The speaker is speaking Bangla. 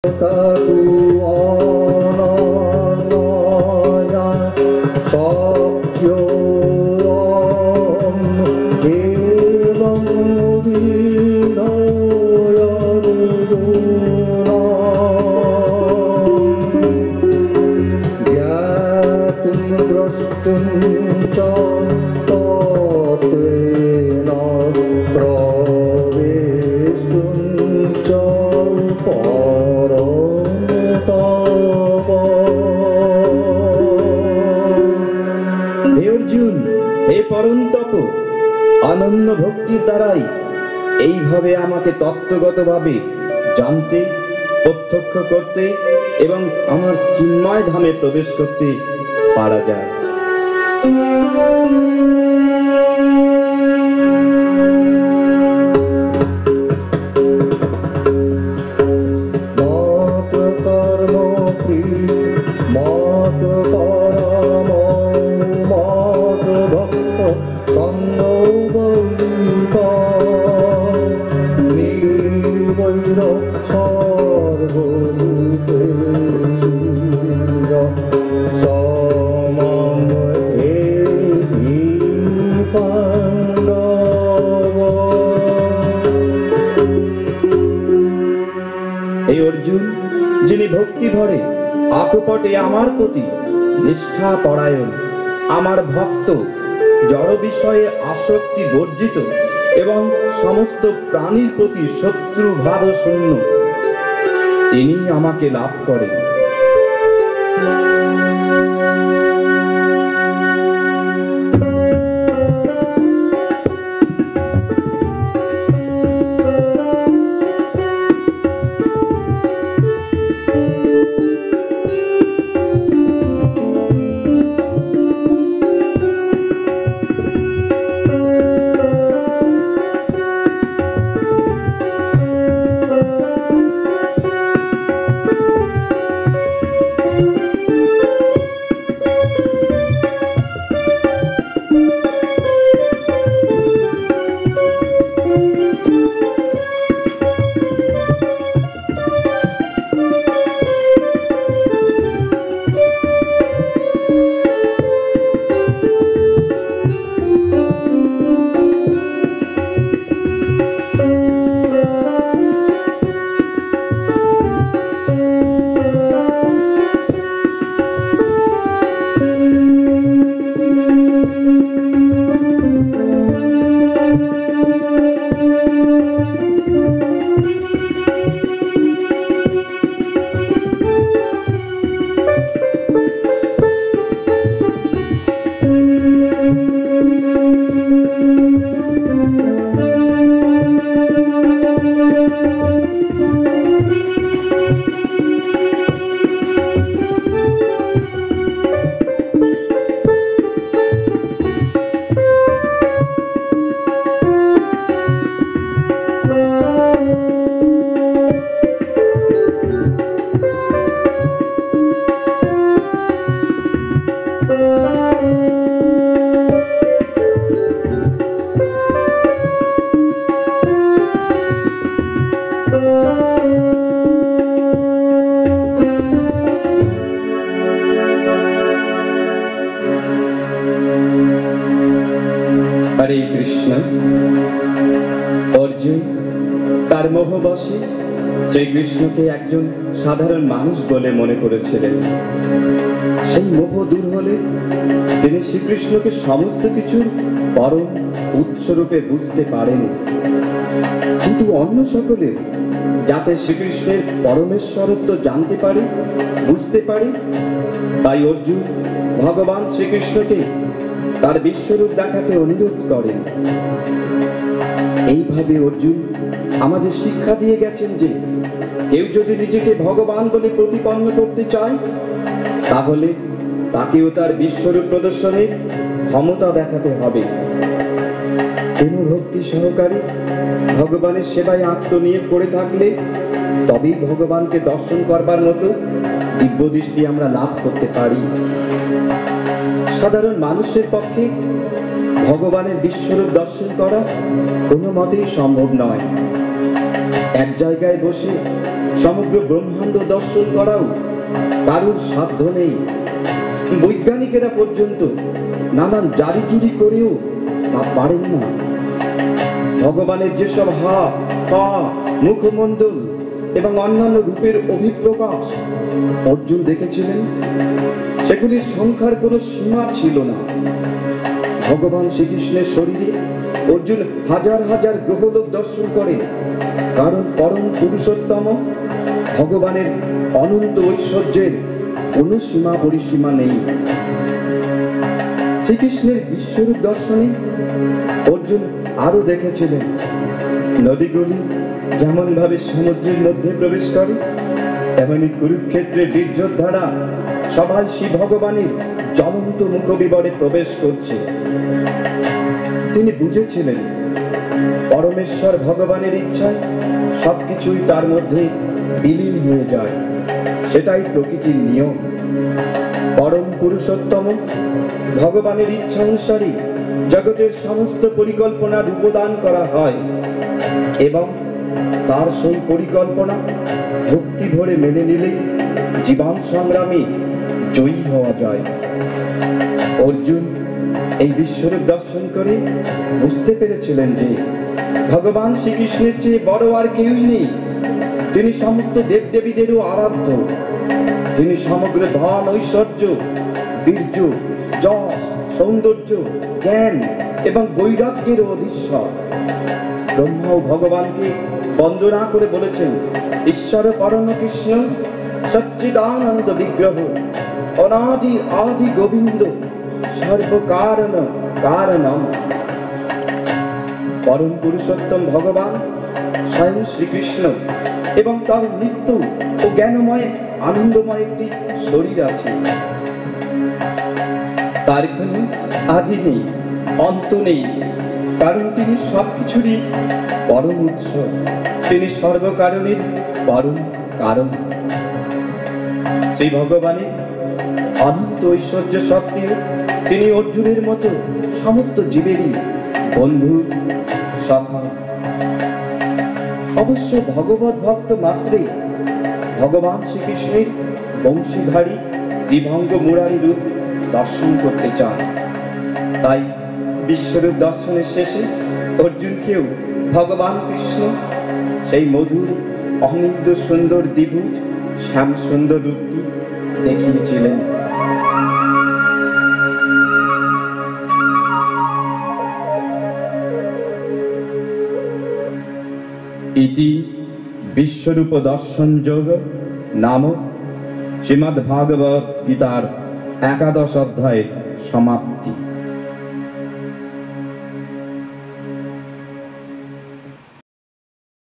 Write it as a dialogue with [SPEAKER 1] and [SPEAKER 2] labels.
[SPEAKER 1] 구원하나야
[SPEAKER 2] 석교암 일망비나야 부르나 얕은 그릇든 অনন্য ভক্তির দ্বারাই এইভাবে আমাকে তত্ত্বগতভাবে জানতে, প্রত্যক্ষ করতে এবং আমার চিন্ময় ধামে প্রবেশ করতে পারা যায়।
[SPEAKER 1] মত কর্ম মত
[SPEAKER 2] আকপটে আমার প্রতি নিষ্ঠা পরায়ণ। আমার ভক্ত জড় বিষয়ে আসক্তি বর্জিত এবং সমস্ত প্রাণীর প্রতি শত্রু ভাব শূন্য তিনি আমাকে লাভ করেন। হরে কৃষ্ণ। অর্জুন, তার মোহবশে শ্রীকৃষ্ণকে একজন সাধারণ মানুষ বলে মনে করেছিলেন। সেই মোহ দূর হলে তিনি শ্রীকৃষ্ণকে সমস্ত কিছুর পরম উৎসরূপে বুঝতে পারেন। কিন্তু অন্য সকলে যাতে শ্রীকৃষ্ণের পরমেশ্বরত্ব জানতে পারে, বুঝতে পারে, তাই অর্জুন ভগবান শ্রীকৃষ্ণকে তার বিশ্বরূপ দেখাতে অনুরোধ করেন এইভাবে অর্জুন আমাদের শিক্ষা দিয়ে গেছেন যে, কেউ যদি নিজেকে ভগবান বলে প্রতিপন্ন করতে চায়, তাহলে তাকেও তার বিশ্বরূপ প্রদর্শনের ক্ষমতা দেখাতে হবে। কোন ভক্তি সহকারে ভগবানের সেবায় আত্মনিয়োগ করে থাকলে তবেই ভগবানকে দর্শন করবার মতো দিব্য দৃষ্টি আমরা লাভ করতে পারি। সাধারণ মানুষের পক্ষে ভগবানের বিশ্বরূপ দর্শন করা কোনো মতেই সম্ভব নয়। এক জায়গায় বসে সমগ্র ব্রহ্মাণ্ড দর্শন করাও কারুর সাধ্য নেই। বৈজ্ঞানিকেরা পর্যন্ত নানান জারি জুরি করেও তা পারেন না। ভগবানের যেসব হাত, পা, মুখমণ্ডল এবং অন্যান্য রূপের অভিপ্রকাশ অর্জুন দেখেছিলেন? সেগুলির সংখ্যার কোনো সীমা ছিল না। ভগবান শ্রীকৃষ্ণের শরীরে অর্জুন হাজার হাজার গ্রহলোক দর্শন করে। কারণ পরম পুরুষোত্তম ভগবানের অনন্ত ঐশ্বর্যের কোনো সীমা পরিসীমা নেই। শ্রীকৃষ্ণের বিশ্বরূপ দর্শনে অর্জুন আরও দেখেছিলেন। নদীগুলি যেমন ভাবে সমুদ্রের মধ্যে প্রবেশ করে, তেমনি কুরুক্ষেত্রের বীর্যর ধারা সবাই শ্রী ভগবানের জ্বলন্ত মুখবিবরে প্রবেশ করছে। তিনি বুঝেছিলেন, পরমেশ্বর ভগবানের ইচ্ছায় সবকিছুই তার মধ্যে বিলীন হয়ে যায়। সেটাই প্রকৃতির নিয়ম। পরম পুরুষোত্তম ভগবানের ইচ্ছা অনুসারে জগতের সমস্ত পরিকল্পনা রূপদান করা হয় এবং তার সেই পরিকল্পনা ভক্তি ভরে মেনে নিলে জীবন সংগ্রামে জয়ী হওয়া যায়। অর্জুন এই বিশ্বরূপ দর্শন করে বুঝতে পেরেছিলেন যে ভগবান শ্রীকৃষ্ণের চেয়ে বড় আর কেউই নেই। তিনি সমস্ত দেবদেবীদেরও আরাধ্য। তিনি সমগ্র ধন, ঐশ্বর্য, বীর্য, যশ, সৌন্দর্য, জ্ঞান এবং বৈরাগ্যের অধীশ্বর। ব্রহ্মাও ভগবানকে বন্দনা করে বলেছেন, ঈশ্বর পরম কৃষ্ণ, সচ্চিদানন্দ বিগ্রহ। অনাদি আদি গোবিন্দ, সর্বকারণ কারণম। পরম পুরুষোত্তম ভগবান, স্বয়ং শ্রীকৃষ্ণ এবং তার নিত্য ও জ্ঞানময়, আনন্দময় একটি শরীর আছে। তার কোনো আদি নেই, অন্ত নেই, কারণ তিনি সবকিছুরই পরম উৎস। তিনি সর্বকারণের পরম কারণ। সেই ভগবানের অনন্ত ঐশ্বর্য সত্ত্বেও তিনি অর্জুনের মতো সমস্ত জীবেরই বন্ধু সখা অবশ্য ভগবত ভক্ত মাত্রেই ভগবান শ্রীকৃষ্ণের বংশীধারী ত্রিভঙ্গ মুরারি রূপ দর্শন করতে চান। তাই বিশ্বরূপ দর্শনের শেষে অর্জুনকেও ভগবান কৃষ্ণ, সেই মধুর অনিন্দ সুন্দর দ্বিভুজ শ্যাম সুন্দর রূপটি দেখিয়েছিলেন। ইতি বিশ্বরূপ দর্শন যোগ নামক শ্রীমদ্ ভাগবত গীতার একাদশ অধ্যায়ের সমাপ্তি।